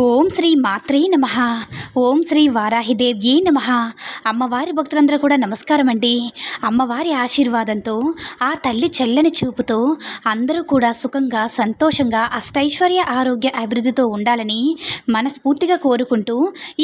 ఓం శ్రీ మాత్రే నమ. ఓం శ్రీ వారాహిదేవ్యే నమ. అమ్మవారి భక్తులందరూ కూడా నమస్కారం అండి అమ్మవారి ఆశీర్వాదంతో ఆ తల్లి చల్లని చూపుతో అందరూ కూడా సుఖంగా సంతోషంగా అష్టైశ్వర్య ఆరోగ్య అభివృద్ధితో ఉండాలని మనస్ఫూర్తిగా కోరుకుంటూ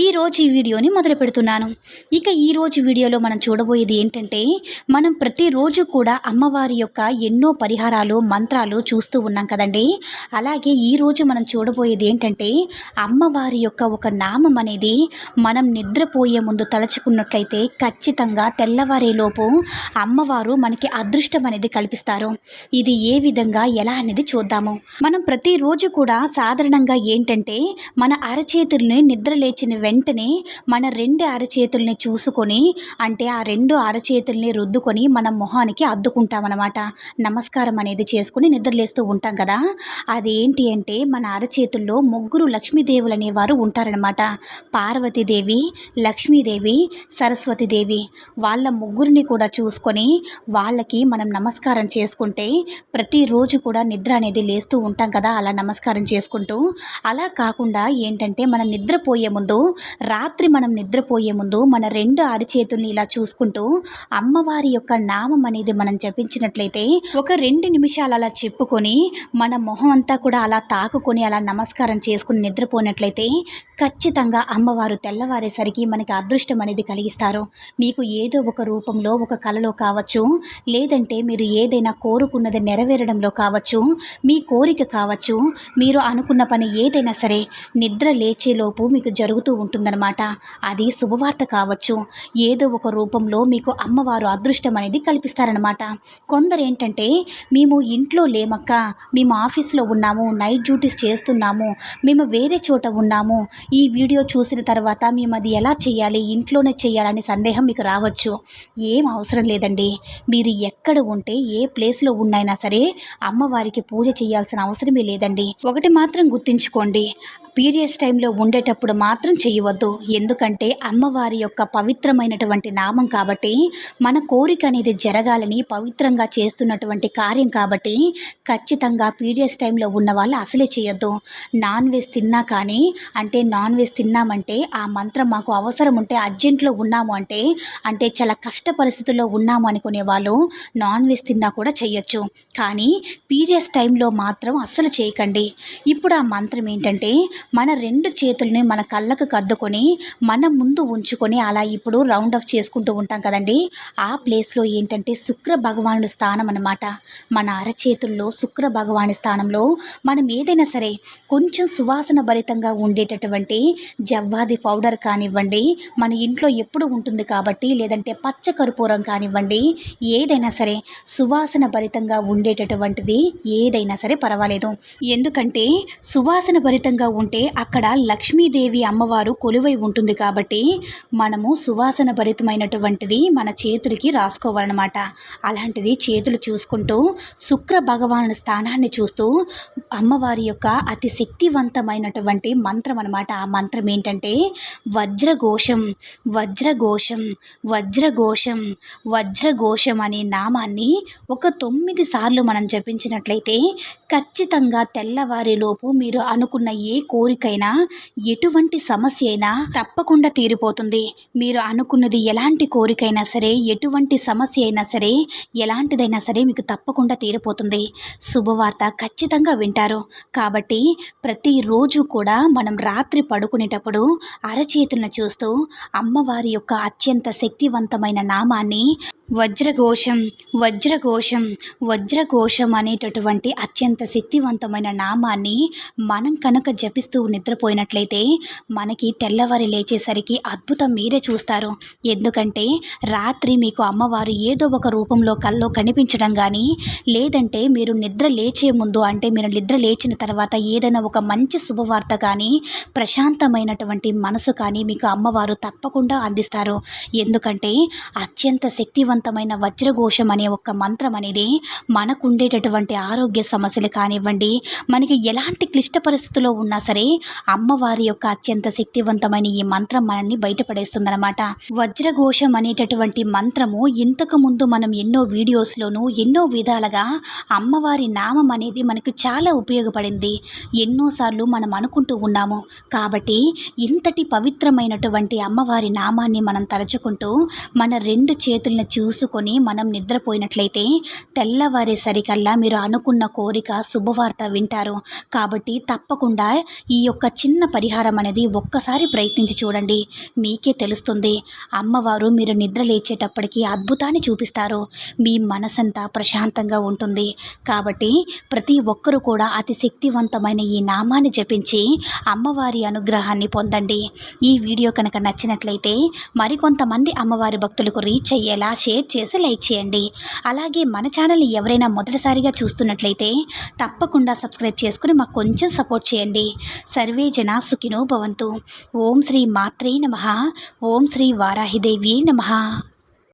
ఈరోజు ఈ వీడియోని మొదలు పెడుతున్నాను. ఇక ఈరోజు వీడియోలో మనం చూడబోయేది ఏంటంటే మనం ప్రతిరోజు కూడా అమ్మవారి యొక్క ఎన్నో పరిహారాలు మంత్రాలు చూస్తూ ఉన్నాం కదండి. అలాగే ఈరోజు మనం చూడబోయేది ఏంటంటే అమ్మవారి యొక్క ఒక నామం అనేది మనం నిద్రపోయే ముందు తలుచుకున్నట్లయితే ఖచ్చితంగా తెల్లవారేలోపు అమ్మవారు మనకి అదృష్టం అనేది కల్పిస్తారు. ఇది ఏ విధంగా ఎలా అనేది చూద్దాము. మనం ప్రతిరోజు కూడా సాధారణంగా ఏంటంటే మన అరచేతుల్ని నిద్ర లేచిన వెంటనే మన రెండు అరచేతుల్ని చూసుకొని అంటే ఆ రెండు అరచేతుల్ని రుద్దుకొని మన మొహానికి అద్దుకుంటామన్నమాట. నమస్కారం అనేది చేసుకుని నిద్రలేస్తూ ఉంటాం కదా. అదేంటి అంటే మన అరచేతుల్లో ముగ్గురు లక్ష్మీదేవులు అనేవారు ఉంటారనమాట పార్వతీదేవి లక్ష్మీదేవి సరస్వతీదేవి వాళ్ళ ముగ్గురిని కూడా చూసుకొని వాళ్ళకి మనం నమస్కారం చేసుకుంటే ప్రతిరోజు కూడా నిద్ర అనేది లేస్తూ ఉంటాం కదా అలా నమస్కారం చేసుకుంటూ. అలా కాకుండా ఏంటంటే మనం నిద్రపోయే ముందు రాత్రి మనం నిద్రపోయే ముందు మన రెండు అరిచేతుల్ని ఇలా చూసుకుంటూ అమ్మవారి యొక్క నామం అనేది మనం జపించినట్లయితే ఒక రెండు నిమిషాలు అలా చెప్పుకొని మన మొహం అంతా కూడా అలా తాకుకొని అలా నమస్కారం చేసుకుని నిద్రపోయినట్లయితే ఖచ్చితంగా అమ్మవారు తెల్లవారేసరికి మనకి అదృష్టం అనేది కలిగిస్తారు. మీకు ఏదో ఒక రూపంలో ఒక కలలో కావచ్చు లేదంటే మీరు ఏదైనా కోరుకున్నది నెరవేరడంలో కావచ్చు మీ కోరిక కావచ్చు మీరు అనుకున్న పని ఏదైనా సరే నిద్ర లేచేలోపు మీకు జరుగుతూ ఉంటుందన్నమాట. అది శుభవార్త కావచ్చు. ఏదో ఒక రూపంలో మీకు అమ్మవారు అదృష్టం అనేది కల్పిస్తారనమాట కొందరు ఏంటంటే మేము ఇంట్లో లేమక్క మేము ఆఫీస్లో ఉన్నాము నైట్ డ్యూటీస్ చేస్తున్నాము మేము వేరే చోట ఉన్నాము. ఈ వీడియో చూసిన తర్వాత మేము అది ఎలా చేయాలి ఇంట్లోనే చేయాలని సందేహం మీకు రావచ్చు. ఏం అవసరం లేదండి. మీరు ఎక్కడ ఉంటే ఏ ప్లేస్లో ఉన్నైనా సరే అమ్మవారికి పూజ చేయాల్సిన అవసరమే లేదండి. ఒకటి మాత్రం గుర్తుంచుకోండి. పీరియడ్స్ టైంలో ఉండేటప్పుడు మాత్రం చేయవద్దు ఎందుకంటే అమ్మవారి యొక్క పవిత్రమైనటువంటి నామం కాబట్టి మన కోరిక అనేది జరగాలని పవిత్రంగా చేస్తున్నటువంటి కార్యం కాబట్టి ఖచ్చితంగా పీరియడ్స్ టైంలో ఉన్న వాళ్ళు అసలే చేయొద్దు నాన్ వెజ్ తిన్నా కానీ అంటే నాన్ వెజ్ తిన్నామంటే ఆ మంత్రం మాకు అవసరం ఉంటే అర్జెంట్లో ఉన్నాము అంటే అంటే చాలా కష్ట పరిస్థితుల్లో ఉన్నాము అనుకునే వాళ్ళు నాన్ వెజ్ తిన్నా కూడా చేయొచ్చు కానీ పీరియడ్స్ టైంలో మాత్రం అస్సలు చేయకండి. ఇప్పుడు ఆ మంత్రం ఏంటంటే మన రెండు చేతుల్ని మన కళ్ళకు కద్దుకొని మన ముందు ఉంచుకొని అలా ఇప్పుడు రౌండ్ ఆఫ్ చేసుకుంటూ ఉంటాం కదండి. ఆ ప్లేస్లో ఏంటంటే శుక్ర భగవానుడి స్థానం అన్నమాట. మన అరచేతుల్లో శుక్ర భగవాని స్థానంలో మనం ఏదైనా సరే కొంచెం సువాసన భరితంగా ఉండేటటువంటి జవ్వాది పౌడర్ కానివ్వండి మన ఇంట్లో ఎప్పుడు ఉంటుంది కాబట్టి లేదంటే పచ్చ కర్పూరం కానివ్వండి ఏదైనా సరే సువాసన భరితంగా ఉండేటటువంటిది ఏదైనా సరే పర్వాలేదు. ఎందుకంటే సువాసన భరితంగా అంటే అక్కడ లక్ష్మీదేవి అమ్మవారు కొలువై ఉంటుంది కాబట్టి మనము సువాసన భరితమైనటువంటిది మన చేతులకి రాసుకోవాలన్నమాట. అలాంటిది చేతులు చూసుకుంటూ శుక్ర భగవాను స్థానాన్ని చూస్తూ అమ్మవారి యొక్క అతి శక్తివంతమైనటువంటి మంత్రం అనమాట ఆ మంత్రం ఏంటంటే వజ్రఘోషం వజ్రఘోషం వజ్రఘోషం వజ్రఘోషం అనే నామాన్ని ఒక తొమ్మిది సార్లు మనం జపించినట్లయితే ఖచ్చితంగా తెల్లవారిలోపు మీరు అనుకున్న ఏ కో కోరికైనా ఎటువంటి సమస్య అయినా తప్పకుండా తీరిపోతుంది. మీరు అనుకున్నది ఎలాంటి కోరికైనా సరే ఎటువంటి సమస్య అయినా సరే ఎలాంటిదైనా సరే మీకు తప్పకుండా తీరిపోతుంది. శుభవార్త ఖచ్చితంగా వింటారు. కాబట్టి ప్రతిరోజు కూడా మనం రాత్రి పడుకునేటప్పుడు అరచేతులను చూస్తూ అమ్మవారి యొక్క అత్యంత శక్తివంతమైన నామాన్ని వజ్రఘోషం వజ్రఘోషం వజ్రఘోషం అనేటటువంటి అత్యంత శక్తివంతమైన నామాన్ని మనం కనుక జపిస్తూ నిద్రపోయినట్లయితే మనకి తెల్లవారి లేచేసరికి అద్భుతం మీరే చూస్తారు. ఎందుకంటే రాత్రి మీకు అమ్మవారు ఏదో ఒక రూపంలో కల్లో కనిపించడం కానీ లేదంటే మీరు నిద్ర లేచే ముందు అంటే మీరు నిద్ర లేచిన తర్వాత ఏదైనా ఒక మంచి శుభవార్త కానీ ప్రశాంతమైనటువంటి మనసు కానీ మీకు అమ్మవారు తప్పకుండా అందిస్తారు. ఎందుకంటే అత్యంత శక్తివంత శక్తివంతమైన వజ్రఘోషం అనే ఒక మంత్రం అనేది మనకు ఉండేటటువంటి ఆరోగ్య సమస్యలు కానివ్వండి మనకి ఎలాంటి క్లిష్ట పరిస్థితుల్లో ఉన్నా సరే అమ్మవారి యొక్క అత్యంత శక్తివంతమైన ఈ మంత్రం మనల్ని బయటపడేస్తుందన్నమాట. వజ్రఘోషం అనేటటువంటి మంత్రము ఇంతకు ముందు మనం ఎన్నో వీడియోస్లోనూ ఎన్నో విధాలుగా అమ్మవారి నామం అనేది మనకు చాలా ఉపయోగపడింది. ఎన్నోసార్లు మనం అనుకుంటూ ఉన్నాము. కాబట్టి ఇంతటి పవిత్రమైనటువంటి అమ్మవారి నామాన్ని మనం తలుచుకుంటూ మన రెండు చేతులను చూ చూసుకొని మనం నిద్రపోయినట్లయితే తెల్లవారేసరికల్లా మీరు అనుకున్న కోరిక శుభవార్త వింటారు. కాబట్టి తప్పకుండా ఈ యొక్క చిన్న పరిహారం అనేది ఒక్కసారి ప్రయత్నించి చూడండి. మీకే తెలుస్తుంది. అమ్మవారు మీరు నిద్ర లేచేటప్పటికి అద్భుతాన్ని చూపిస్తారు. మీ మనసంతా ప్రశాంతంగా ఉంటుంది. కాబట్టి ప్రతి ఒక్కరూ కూడా అతి శక్తివంతమైన ఈ నామాన్ని జపించి అమ్మవారి అనుగ్రహాన్ని పొందండి. ఈ వీడియో కనుక నచ్చినట్లయితే మరికొంతమంది అమ్మవారి భక్తులకు రీచ్ అయ్యేలా షేర్ చేసి లైక్ చేయండి. అలాగే మన ఛానల్ ఎవరైనా మొదటిసారిగా చూస్తున్నట్లయితే తప్పకుండా సబ్స్క్రైబ్ చేసుకుని మాకు కొంచెం సపోర్ట్ చేయండి. సర్వే జనా సుఖినో భవంతు. ఓం శ్రీ మాత్రే నమ. ఓం శ్రీ వారాహిదేవి నమ.